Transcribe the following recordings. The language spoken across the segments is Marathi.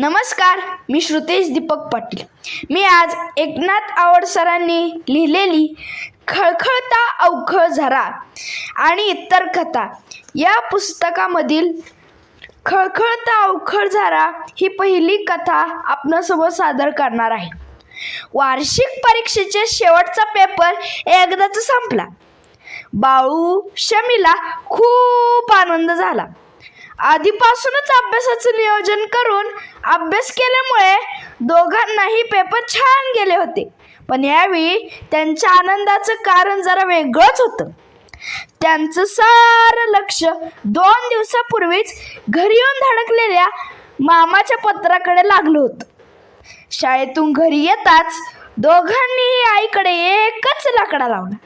नमस्कार मी श्रुतेश दीपक पाटील. मी आज एकनाथ आवड सरांनी लिहिलेली खळखळता अवखळ झरा आणि इतर कथा या पुस्तकामधील खळखळता अवखळ झरा ही पहिली कथा आपणासोबत सादर करणार आहे. वार्षिक परीक्षेचे शेवटचा पेपर एकदाच संपला. बाळू शमीला खूप आनंद झाला. आधीपासूनच अभ्यासाचं नियोजन करून अभ्यास केल्यामुळे दोघांनाही पेपर छान गेले होते. पण यावेळी त्यांच्या आनंदाचं कारण जरा वेगळंच होतं. त्यांचं सारं लक्ष दोन दिवसापूर्वीच घरी येऊन धडकलेल्या मामाच्या पत्राकडे लागलं होतं. शाळेतून घरी येताच दोघांनीही आईकडे एकच लाकडा लावला.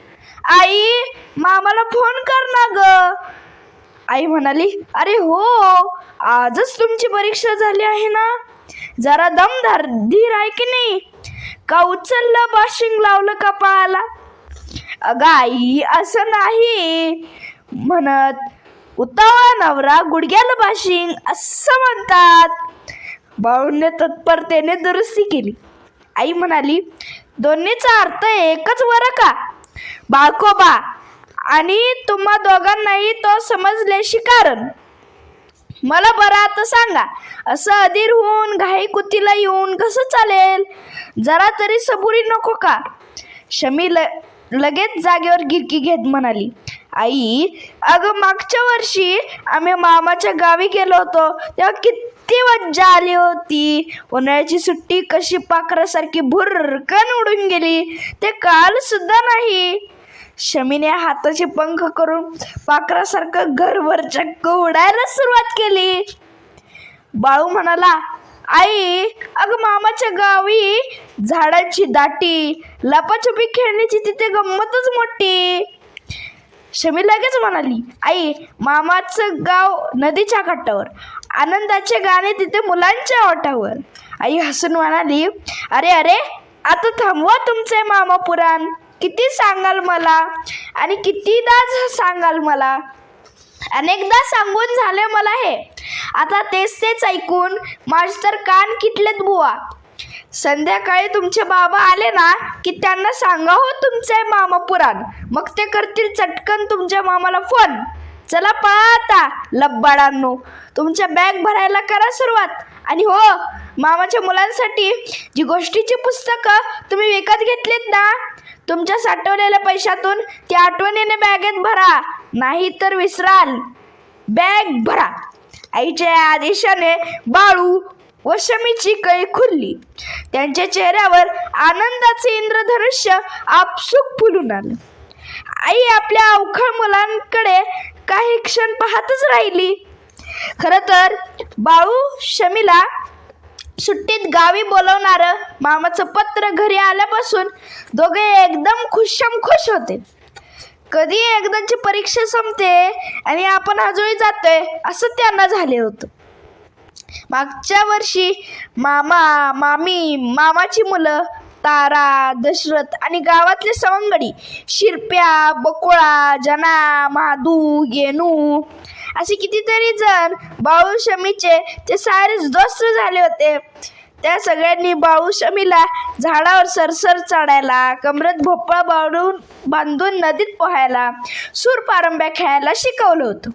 आई मामाला फोन कर ना ग. आई म्हणाली अरे हो आजच तुमची परीक्षा झाली आहे ना? जरा दमदार धीर आहे की नाही? का उचललं बाशिंग लावलं का पाळाला अगं आई असं नाही म्हणत उतावा नवरा गुडघ्याला बाशिंग असं म्हणतात. भाऊने तत्परतेने दुरुस्ती केली. आई म्हणाली दोन्हीचा अर्थ एकच बरं का? बाळकोबा आणि तुम्हा दोघांनाही तो समजल्याशी कारण. मला बरं आता सांगा असं अधीर होऊन घाई कुतीला येऊन कसं चालेल? जरा तरी सबुरी नको का? शमी ल लगेच जागेवर गिरकी घेत म्हणाली आई अगं मागच्या वर्षी आम्ही मामाच्या गावी गेलो होतो तेव्हा किती मज्जा आली होती. उन्हाळ्याची सुट्टी कशी पाखरासारखी भुरकन उडून गेली ते काल सुद्धा नाही. शमीने हाताचे पंख करून पाखरासारखं घरभर चक्क उडायला सुरुवात केली. बाळू म्हणाला आई अगं मामाच्या गावी झाडाची दाटी लपाछपी खेळण्याची तिथे गंमतच मोठी. शमी लगेच म्हणाली आई मामाचं गाव नदीच्या काठावर आनंदाचे गाणे तिथे मुलांच्या ओठावर. आई हसून म्हणाली अरे अरे आता थांबवा तुमचे मामा पुराण. किती सांगाल मला? आणि कितीदा सांगाल मला? अनेकदा सांगून झाले मला हे. आता तेच तेच ऐकून माझे तर कान किटलेत बुवा. संध्याकाळी तुमचे बाबा आले ना की त्यांना सांगा हो तुमचे मामा पुराण मग ते करतील चटकन तुमच्या मामाला फोन चला पळा लब्बाडांनो. तुमच्या बॅग भरायला करा सुरुवात. आणि हो मामाच्या मुलांसाठी जी गोष्टीची पुस्तकं तुम्ही विकत घेतलीत ना तुमच्या साठवलेल्या पैशातून ती आठवणीने बॅगेत भरा. नाही तर विसराल. बॅग भरा. आईच्या आदेशाने बाळू व शमीची कळी खुलली त्यांच्या चेहऱ्यावर आनंदाचे इंद्रधनुष्य आपसुक फुलून आलं. आई आपल्या अवखळ मुलांकडे काही क्षण पाहतच राहिली. खरं तर बाळू शमीला सुट्टीत गावी बोलवणारं मामाचं पत्र घरी आल्यापासून दोघे एकदम खुशम खुश होते. कधी एकदाची परीक्षा संपते आणि आपण आजोळी जातोय असं त्यांना झाले होतं. मागच्या वर्षी मामा मामी मामाची मुलं तारा दशरथ आणि गावातले सवंगडी शिरप्या बकुळा जना माधू गेनू असे कितीतरी जण बाळू शमीचे ते सारेच दोस्त झाले होते. त्या सगळ्यांनी बाळू शमीला झाडावर सरसर चढायला कमरेत भोपळा बाळून बांधून नदीत पोहायला सूर पारंब्या खेळायला शिकवलं होतं.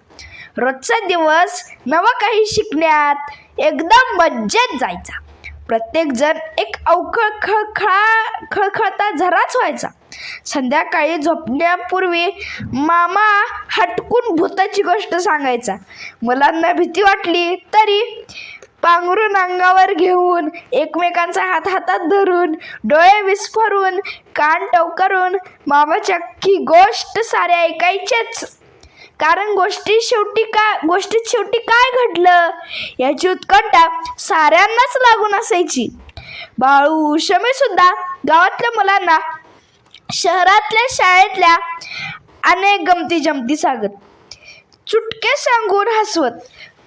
रोजचा दिवस नवं काही शिकण्यात एकदम मज्जेत जायचा. प्रत्येक जण एक अवखळ खळखळा खळखळता झराच व्हायचा. संध्याकाळी झोपण्यापूर्वी मामा हटकून भूताची गोष्ट सांगायचा. मुलांना भीती वाटली तरी पांघरून अंगावर घेऊन एकमेकांचा हात हातात धरून डोळे विस्फरून कान टवकरून मामाच्या की गोष्ट सारे ऐकायचेच. कारण गोष्टी शेवटी काय गोष्टीत शेवटी काय घडलं? याची उत्कंठा साऱ्यांनाच लागून असायची. बाळू शमी सुद्धा गावातल्या मुलांना शहरातल्या शाळेतल्या अनेक गमती जमती सांगत. चुटके सांगून हसवत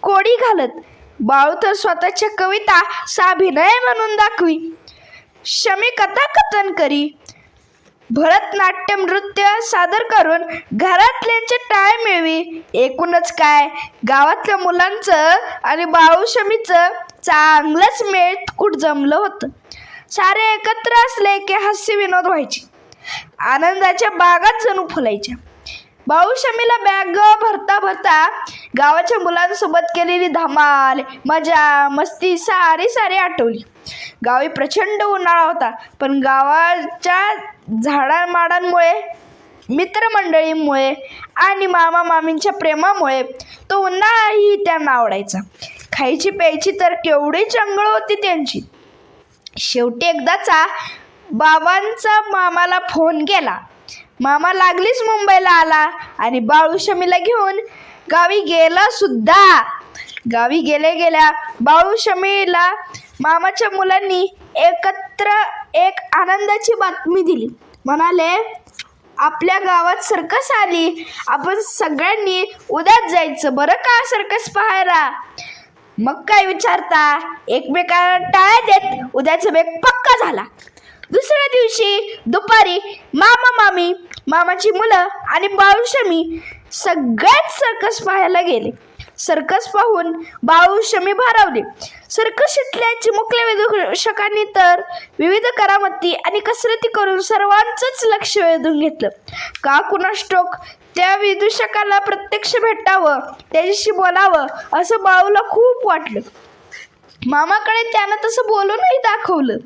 कोडी घालत. बाळू तर स्वतःच्या कविता साभिनय म्हणून दाखवी. शमी कथाकथन करी. भरतनाट्यम नृत्य सादर करून घरातल्यांचे टाळ मिळवी. एकूणच काय? गावातल्या मुलांचं आणि बाळूशमीचं चांगलंच मेळकूट जमलं होतं? सारे एकत्र असले की हास्य विनोद व्हायचे. आनंदाच्या बागात जणू फुलायच्या. बाऊशमीला बॅग भरता भरता गावाच्या मुलांसोबत केलेली धमाल मजा मस्ती सारी सारी आठवली. गावी प्रचंड उन्हाळा होता पण गावाच्या झाडामाडांमुळे मित्रमंडळींमुळे आणि मामा मामींच्या प्रेमामुळे तो उन्हाळाही त्यांना आवडायचा. खायची प्यायची तर केवढी चंगळ होती त्यांची. शेवटी एकदाचा बाबांचा मामाला फोन केला मामा लागलीच मुंबईला आला आणि बाळू शमीला घेऊन गावी गेला सुद्धा. गावी गेल्या गेल्या बाळू शमीला मामाच्या मुलांनी एकत्र एक आनंदाची बातमी दिली. म्हणाले आपल्या गावात सर्कस आली. आपण सगळ्यांनी उद्याच जायचं. बरं का सर्कस पाहायला? मग काय विचारता? एकमेकांना टाळ्या देत उद्याचा बेग पक्का झाला. दुसऱ्या दिवशी दुपारी मामा मामी मामाची मुलं आणि बाळूशमी सगळ्यात सर्कस पाहायला गेले. सर्कस पाहून बाळूशमी भारावले. सर्कस सर्कशीतल्या चिमुकल्या विदूषकांनी तर विविध करामती आणि कसरती करून सर्वांचंच लक्ष वेधून घेतलं. का कुणास त्या विदूषकाला प्रत्यक्ष भेटावं त्याच्याशी बोलावं असं बाळूला खूप वाटलं. मामाकडे त्यानं तसं बोलूनही दाखवलं.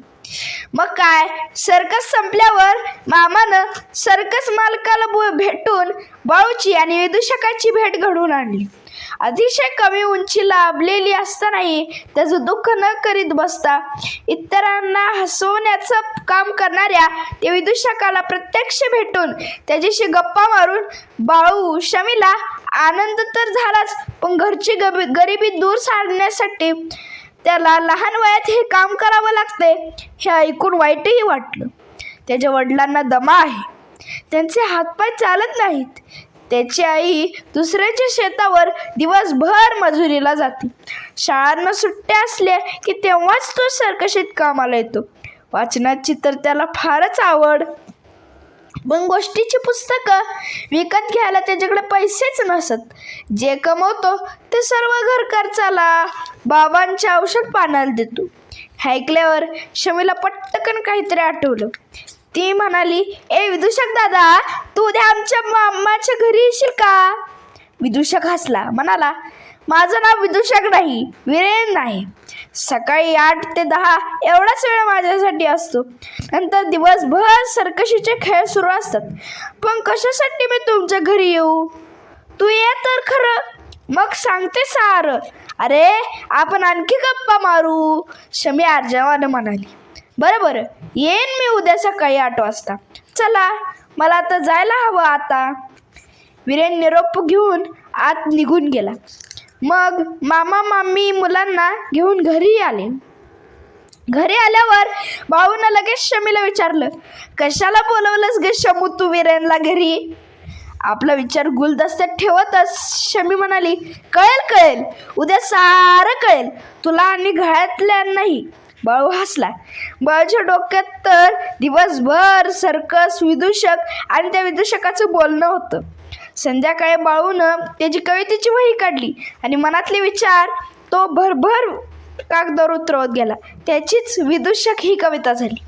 मग काय सर्कस संपल्यावर मामानं सर्कस मालकाला बो- भेटून बाळूची आणि विदूषकाची भेट घडवून आणली. अतिशय कमी उंची लाभलेली असतानाही त्याचं दुःख न करीत बसता इतरांना हसवण्याचं काम करणाऱ्या त्या विदूषकाला प्रत्यक्ष भेटून त्याच्याशी गप्पा मारून बाळू शमीला आनंद तर झालाच पण घरची गबी गरिबी दूर सारण्यासाठी त्याला लहान वयात हे काम करावं लागते हे ऐकून वाईटही वाटलं. त्याच्या वडिलांना दमा आहे. त्यांचे हातपाय चालत नाहीत. त्याची आई दुसऱ्याच्या शेतावर दिवसभर मजुरीला जाते. शाळांना सुट्ट्या असल्या की तेव्हाच तो सरकशीत कामाला येतो. वाचनाची तर त्याला फारच आवड. पण गोष्टीची पुस्तकं विकत घ्यायला त्याच्याकडे पैसेच नसत. जे कमवतो ते सर्व घर खर्चाला बाबांच्या औषध पाण्याला देतो. ऐकल्यावर शमीला पटकन काहीतरी आठवलं. ती म्हणाली ए विदूषक दादा तू उद्या आमच्या मामाच्या घरी येशील का? विदूषक हसला म्हणाला माझं नाव विदूषक नाही विरेन नाही. सकाळी आठ ते दहा एवढाच वेळ माझ्यासाठी असतो. नंतर दिवसभर सरकशीचे खेळ सुरू असतात. पण कशासाठी मी तुमच्या घरी येऊ? तू ये तर खरं. मग सांगते सार. अरे आपण आणखी गप्पा मारू. शमी अर्जवानं म्हणाली. बरं बरं येईन मी उद्या सकाळी आठ वाजता. चला मला आता जायला हवं आता. वीरेन निरोप घेऊन आत निघून गेला. मग मामा मामी मुलांना घेऊन घरी आले. घरी आल्यावर भाऊनं लगेच शमीला विचारलं कशाला बोलवलंस ग शमू तू वीरेनला घरी? आपला विचार गुलदस्त्यात ठेवतच शमी म्हणाली कळेल कळेल. उद्या सारं कळेल. तुला आणि घरातल्यांनाही बाळू हसला बाळूच्या डोक्यात तर दिवसभर सर्कस विदूषक आणि त्या विदूषकाचं बोलणं होतं. संध्याकाळी बाळूनं त्याची कवितेची वही काढली आणि मनातले विचार तो भरभर कागदावर उतरवत गेला. त्याचीच विदूषक ही कविता झाली.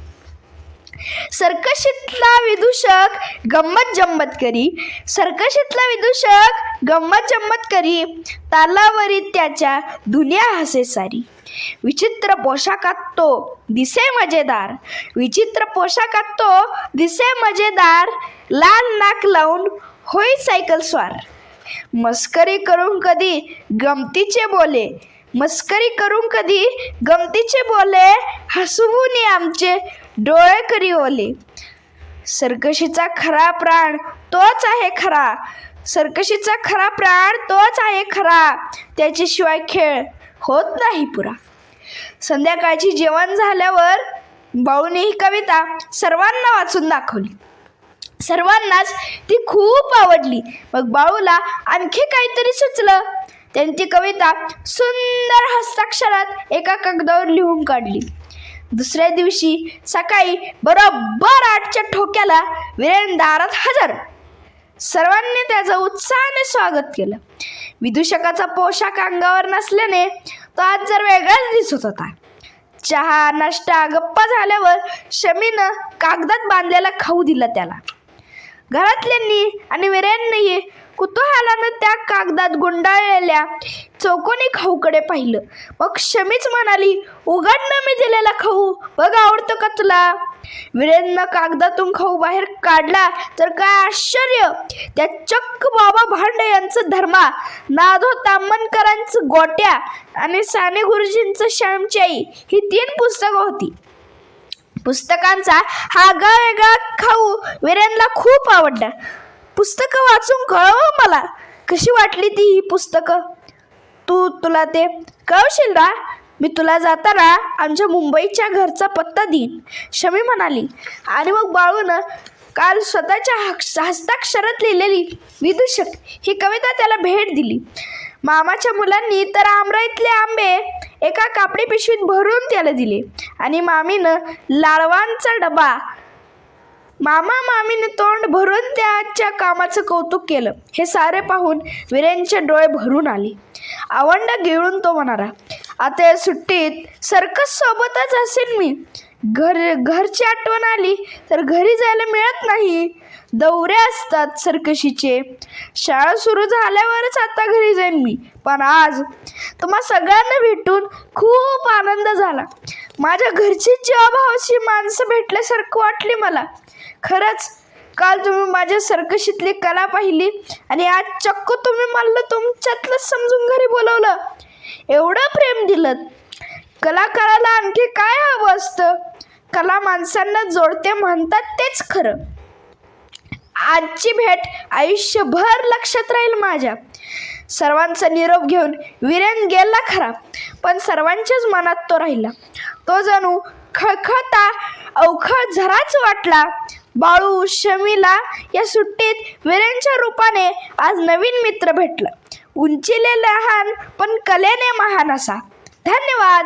सर्कशीतला विदूषक गंमत जम्मत करी. सर्कशीतला विदूषक गंमत जम्मत करी. तालावरी त्याच्या दुनिया हसे सारी. विचित्र पोशाखात तो दिसे मजेदार. विचित्र पोशाखात तो दिसे मजेदार लाल नाक लावून होई सायकल स्वार. मस्करी करून कधी गमतीचे बोले मस्करी करून कधी गमतीचे बोले हसवून आमचे डोळे करी ओले. सर्कशीचा खरा प्राण तोच आहे खरा. सर्कशीचा खरा प्राण तोच आहे खरा. त्याच्याशिवाय खेळ होत नाही पुरा. संध्याकाळची जेवण झाल्यावर बाळूने ही कविता सर्वांना वाचून दाखवली. सर्वांनाच ती खूप आवडली. मग बाळूला आणखी काहीतरी सुचलं. त्यांनी ती कविता सुंदर हस्ताक्षरात एका कागदावर लिहून काढली. दुसऱ्या दिवशी सकाळी बरोबर आठच्या ठोक्याला वीरेन दारात हजर. सर्वांनी त्याचं उत्साहाने स्वागत केलं. विदूषकाचा पोशाख अंगावर नसल्याने तो आज जर वेगळाच दिसत होता. चहा नाश्ता गप्पा झाल्यावर शमीनं कागदात बांधलेला खाऊ दिला त्याला. घरातल्यांनी आणि वीरेंनीही कुतूहलानं त्या कागदात गुंडाळलेल्या चौकोनी खाऊकडे पाहिलं. मग शमीच म्हणाली उघडणं मी दिलेला खाऊ बघ आवडतो का तुला? वीरेंद्रनं कागदातून खाऊ बाहेर काढला तर काय आश्चर्य! त्या चक्क बाबा भांडे यांचं धर्मा नाधो तामणकरांचं गोट्या आणि साने गुरुजींचं श्यामची ही तीन पुस्तकं होती. पुस्तकांचा हा वेगळा खाऊ वीरेनला खूप आवडला. पुस्तकं वाचून कळव मला. कशी वाटली ती ही पुस्तकं? तू तुला ते कळवशील ना? मी तुला जाताना आमच्या मुंबईच्या घरचा पत्ता देईन. शमी म्हणाली. आणि मग बाळूनं काल स्वतःच्या हक्ष- हस्ताक्षरात लिहिलेली विदूषक ही कविता त्याला भेट दिली. मामाच्या मुलांनी तर आमराईतले आंबे एका कापडी पिशवीत भरून त्याला दिले. आणि मामीनं लाळवांचा डबा मामा मामीने तोंड भरून त्याच्या कामाचं कौतुक केलं. हे सारे पाहून वीरेंचे डोळे भरून आले. आवंडा गिळून तो म्हणाला आता या सुट्टीत सर्कस सोबतच असेल मी. घर घरची आठवण आली तर घरी जायला मिळत नाही. दौरे असतात सर्कशीचे. शाळा सुरू झाल्यावरच आता घरी जाईन मी. पण आज तुम्हा सगळ्यांना भेटून खूप आनंद झाला. माझ्या घरची जीवाभावाची माणसं भेटल्यासारखं वाटली मला. खरंच काल तुम्ही माझ्या सर्कशीतली कला पाहिली आणि आज चक्क तुम्ही मला तुमच्यातलं समजून घरी बोलवलं. एवढं प्रेम दिलं. कलाकाराला आणखी काय हवं असतं? कला माणसांना जोडते म्हणतात तेच खरं. आजची भेट आयुष्यभर लक्षात राहील माझ्या. सर्वांचा निरोप घेऊन वीरेन गेला खरा पण सर्वांच्याच मनात तो राहिला. तो जणू खळखळता अवखळ झराच वाटला. बाळू शमीला या सुट्टीत वीरेंच्या रूपाने आज नवीन मित्र भेटलं. उंचीले लहान पण कलेने महान असा. धन्यवाद.